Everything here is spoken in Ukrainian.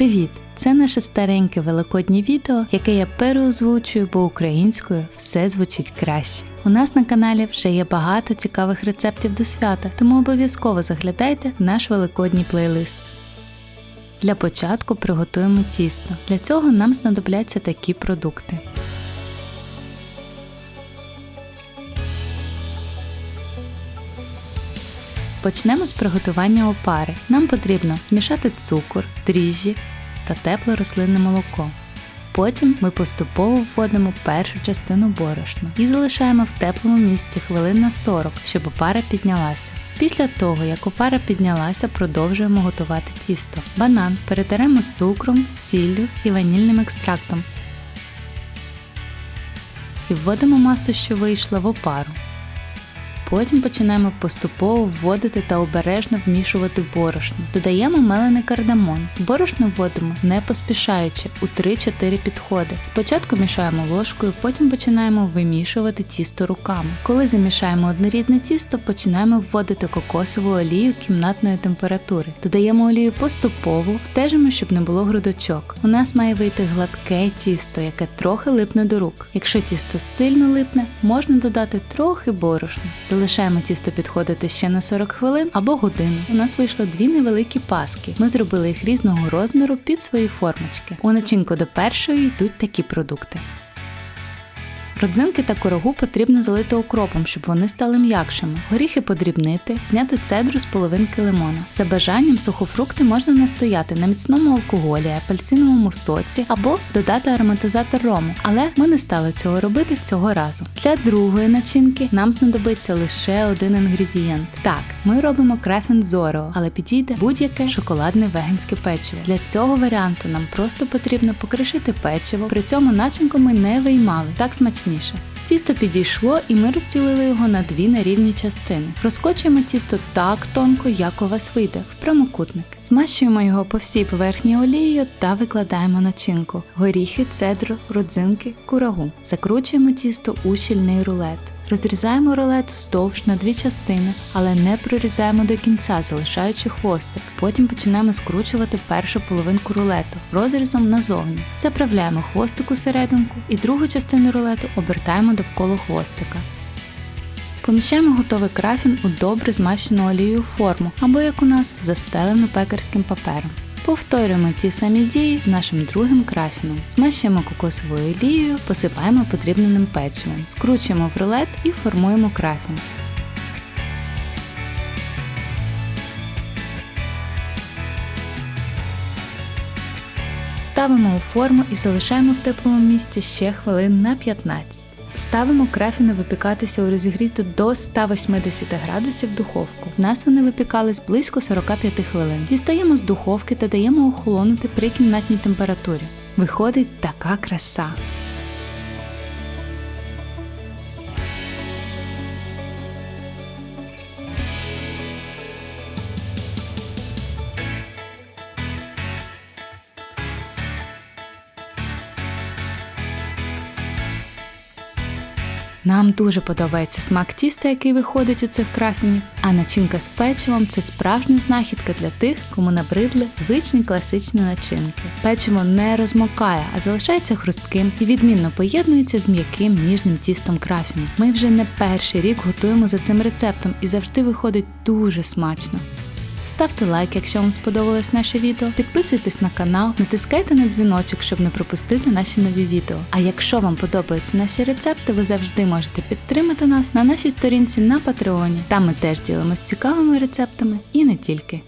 Привіт! Це наше стареньке великоднє відео, яке я переозвучую, бо українською все звучить краще. У нас на каналі вже є багато цікавих рецептів до свята, тому обов'язково заглядайте в наш великодній плейлист. Для початку приготуємо тісто. Для цього нам знадобляться такі продукти. Почнемо з приготування опари. Нам потрібно змішати цукор, дріжджі та тепле рослинне молоко. Потім ми поступово вводимо першу частину борошна і залишаємо в теплому місці хвилин на 40, щоб опара піднялася. Після того, як опара піднялася, продовжуємо готувати тісто. Банан перетеремо з цукром, сіллю і ванільним екстрактом. І вводимо масу, що вийшла в опару. Потім починаємо поступово вводити та обережно вмішувати борошно. Додаємо мелений кардамон. Борошно вводимо не поспішаючи у 3-4 підходи. Спочатку мішаємо ложкою, потім починаємо вимішувати тісто руками. Коли замішаємо однорідне тісто, починаємо вводити кокосову олію кімнатної температури. Додаємо олію поступово, стежимо, щоб не було грудочок. У нас має вийти гладке тісто, яке трохи липне до рук. Якщо тісто сильно липне, можна додати трохи борошна. Залишаємо тісто підходити ще на 40 хвилин або годину. У нас вийшло дві невеликі паски. Ми зробили їх різного розміру під свої формочки. У начинку до першої йдуть такі продукти. Родзинки та корогу потрібно залити окропом, щоб вони стали м'якшими. Горіхи подрібнити, зняти цедру з половинки лимона. За бажанням сухофрукти можна настояти на міцному алкоголі, апельсиновому соці або додати ароматизатор рому, але ми не стали цього робити цього разу. Для другої начинки нам знадобиться лише один інгредієнт. Так, ми робимо крафін з Орео, але підійде будь-яке шоколадне веганське печиво. Для цього варіанту нам просто потрібно покришити печиво, при цьому начинку ми не виймали, так смачніше. Тісто підійшло і ми розділили його на дві нерівні частини. Розкочуємо тісто так тонко, як у вас вийде, в прямокутник. Змащуємо його по всій поверхні олією та викладаємо начинку: горіхи, цедру, родзинки, курагу. Закручуємо тісто у щільний рулет. Розрізаємо рулет вздовж на дві частини, але не прорізаємо до кінця, залишаючи хвостик. Потім починаємо скручувати першу половинку рулету розрізом назовні. Заправляємо хвостик у серединку і другу частину рулету обертаємо довкола хвостика. Поміщаємо готовий крафін у добре змащену олією форму або, як у нас, застелену пекарським папером. Повторюємо ті самі дії з нашим другим крафіном. Змащуємо кокосовою олією, посипаємо подрібненим печивом, скручуємо в рулет і формуємо крафін. Ставимо у форму і залишаємо в теплому місці ще хвилин на 15. Ставимо крафіни випікатися у розігріту до 180 градусів духовку. В нас вони випікались близько 45 хвилин. Дістаємо з духовки та даємо охолонути при кімнатній температурі. Виходить така краса. Нам дуже подобається смак тіста, який виходить у цих крафінів, а начинка з печивом це справжня знахідка для тих, кому набридли звичні класичні начинки. Печиво не розмокає, а залишається хрустким і відмінно поєднується з м'яким ніжним тістом крафіну. Ми вже не перший рік готуємо за цим рецептом і завжди виходить дуже смачно. Ставте лайк, якщо вам сподобалось наше відео, підписуйтесь на канал, натискайте на дзвіночок, щоб не пропустити наші нові відео. А якщо вам подобаються наші рецепти, ви завжди можете підтримати нас на нашій сторінці на Патреоні. Там ми теж ділимось цікавими рецептами і не тільки.